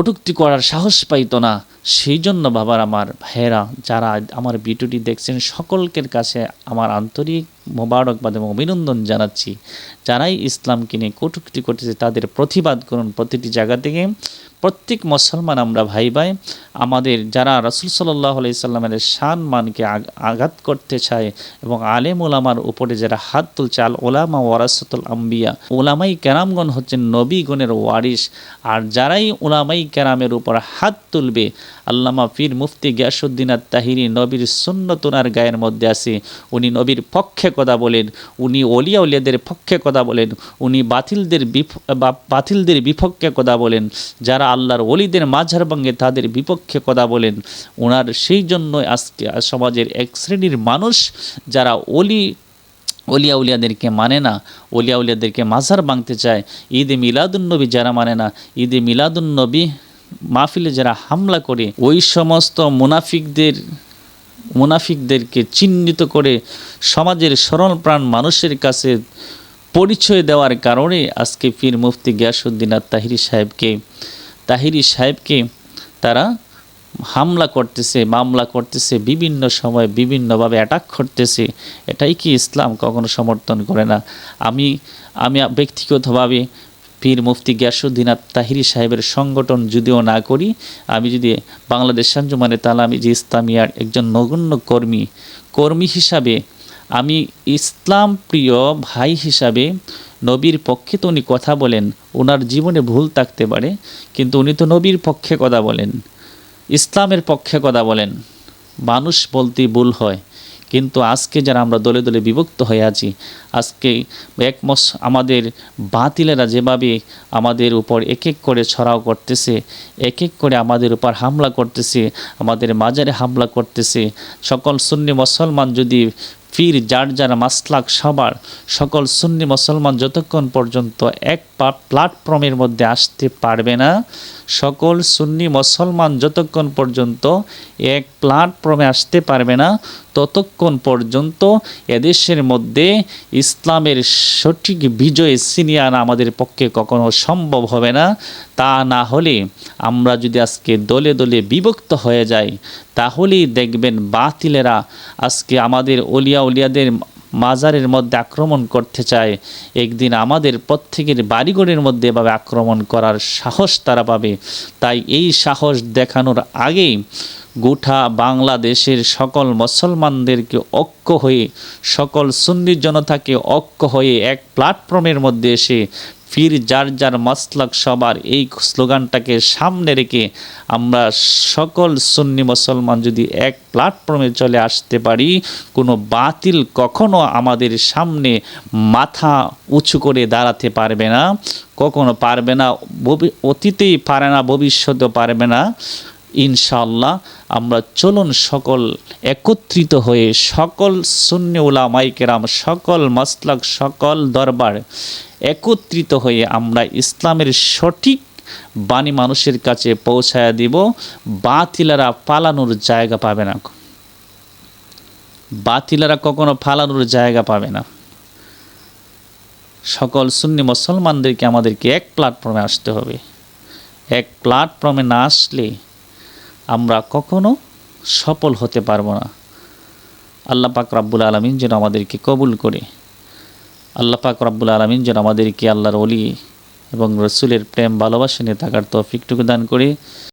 কটুক্তি করার সাহস পাইত না। সেই জন্য বাবার আমার ভাইয়েরা, যারা আমার ভিডিওটি দেখছেন, সকলকের কাছে আমার আন্তরিক মোবারকবাদ এবং অভিনন্দন জানাচ্ছি। যারাই ইসলামকে নিয়ে কটুক্তি করতেছে, তাদের প্রতিবাদ করুন প্রতিটি জায়গা থেকে। প্রত্যেক মুসলমান আমরা ভাই ভাই, আমাদের যারা রসুল সাল্লাহ সাল্লামের শান মানকে আঘাত করতে চায় এবং আলেম ওলামার উপরে যারা হাত তুলছে, আল ওলামা ওয়ারাসতুল আম্বিয়া ওলামাই কেরামগণ হচ্ছেন নবীগণের ওয়ারিস আর যারাই ওলামাই কেরামের উপর হাত তুলবে, আল্লামা পীর মুফতি গিয়াসুদ্দিন আর তাহিরি নবীর সুন্নত ওনার গায়ের মধ্যে আছে। উনি নবীর পক্ষে কথা বলেন, উনি অলিয়া উলিয়াদের পক্ষে কথা বলেন, উনি বাতিলদের বাতিলদের বিপক্ষে কথা বলেন, যারা আল্লাহর অলিদের মাঝার ভাঙ্গে তাদের বিপক্ষে কথা বলেন ওনার সেই জন্য আজকে সমাজের এক শ্রেণির মানুষ যারা অলি অলিয়া উলিয়াদেরকে মানে না অলিয়া উলিয়াদেরকে মাঝার ভাঙতে চায়, ঈদে মিলাদুন্নবী যারা মানে না, ঈদে মিলাদুন্নবী মাহফিলে যারা হামলা করে, ওই সমস্ত মুনাফিকদের মুনাফিকদেরকে চিহ্নিত করে সমাজের সরল প্রাণ মানুষের কাছে পরিচয় দেওয়ার কারণে আজকে পীর মুফতি গিয়াসুদ্দিন আর তাহিরি সাহেবকে তাহিরি সাহেবকে তারা হামলা করতেছে, মামলা করতেছে, বিভিন্ন সময় বিভিন্নভাবে অ্যাটাক করতেছে। এটাই কি ইসলাম কখনো সমর্থন করে না? আমি আমি ব্যক্তিগতভাবে পীর মুফতি গিয়াসুদ্দিন তাহিরি সাহেবের সংগঠন যদিও না করি, আমি যদি বাংলাদেশ সাঞ্জুমানে তাহলে আমি যে ইসলামিয়ার একজন নগণ্য কর্মী কর্মী হিসাবে, আমি ইসলাম প্রিয় ভাই হিসাবে নবীর পক্ষে তো উনি কথা বলেন ওনার জীবনে ভুল থাকতে পারে, কিন্তু উনি তো নবীর পক্ষে কথা বলেন, ইসলামের পক্ষে কথা বলেন, মানুষ বলতে ভুল হয়। কিন্তু আজকে যারা আমরা দলে দলে বিভক্ত হয়ে আছি, আজকে একমস আমাদের বাতিলেরা যেভাবে আমাদের উপর এক এক করে ছড়াও করতেছে এক এক করে আমাদের উপর হামলা করতেছে, আমাদের মাজারে হামলা করতেছে, সকল সুন্নি মুসলমান যদি ফির যার যার মাসলাক সবার, সকল সুন্নি মুসলমান যতক্ষণ পর্যন্ত এক প্ল্যাটফর্মের মধ্যে আসতে পারবে না, সকল সুন্নি মুসলমান যতক্ষণ পর্যন্ত এক প্ল্যাটফর্মে আসতে পারবে না, ততক্ষণ পর্যন্ত এদেশের মধ্যে ইসলামের সঠিক বিজয় ছিনিয়ে আমাদের পক্ষে কখনো সম্ভব হবে না। তা না হলে আমরা যদি আজকে দলে দলে বিভক্ত হয়ে যাই তাহলেই দেখবেন বাতিলেরা আজকে আমাদের অলিয়া উলিয়াদের মাজারের মধ্যে আক্রমণ করতে চায়। একদিন আমাদের প্রত্যেকের বাড়িঘরের মধ্যে এভাবে আক্রমণ করার সাহস তারা পাবে। তাই এই সাহস দেখানোর আগেই গোটা বাংলাদেশের সকল মুসলমানদেরকে ঐক্য হয়ে, সকল সুন্নি জনতাকে ঐক্য হয়ে এক প্ল্যাটফর্মের মধ্যে এসে ফির যার যার মাসলাক সবার এই স্লোগানটাকে সামনে রেখে আমরা সকল সুন্নি মুসলমান যদি এক প্ল্যাটফর্মে চলে আসতে পারি, কোনো বাতিল কখনো আমাদের সামনে মাথা উঁচু করে দাঁড়াতে পারবে না, কখনো পারবে না অতীতেই পারে না, ভবিষ্যতেও পারবে না। ইনশাআল্লাহ আমরা চলুন সকল একত্রিত হয়ে সকল শূন্য উলামাইকেরাম সকল মাসলাক, সকল দরবার একত্রিত হয়ে আমরা ইসলামের সঠিক বাণী মানুষের কাছে পৌঁছায়া দিব। বাতিলারা পালানোর জায়গা পাবে না। বাতিলারা কখনো ফালানোর জায়গা পাবে না। সকল সুন্নি মুসলমানদেরকে আমাদেরকে এক প্ল্যাটফর্মে আসতে হবে। এক প্ল্যাটফর্মে না আসলে আমরা কখনো সফল হতে পারব না। আল্লাহ পাক রাব্বুল আলমিন যেন আমাদেরকে কবুল করে। আল্লাহ পাক রাব্বুল আলমিন যেন আমাদেরকে আল্লাহর অলি এবং রসুলের প্রেম ভালোবাসা নিয়ে থাকার তৌফিকটুকু দান করে।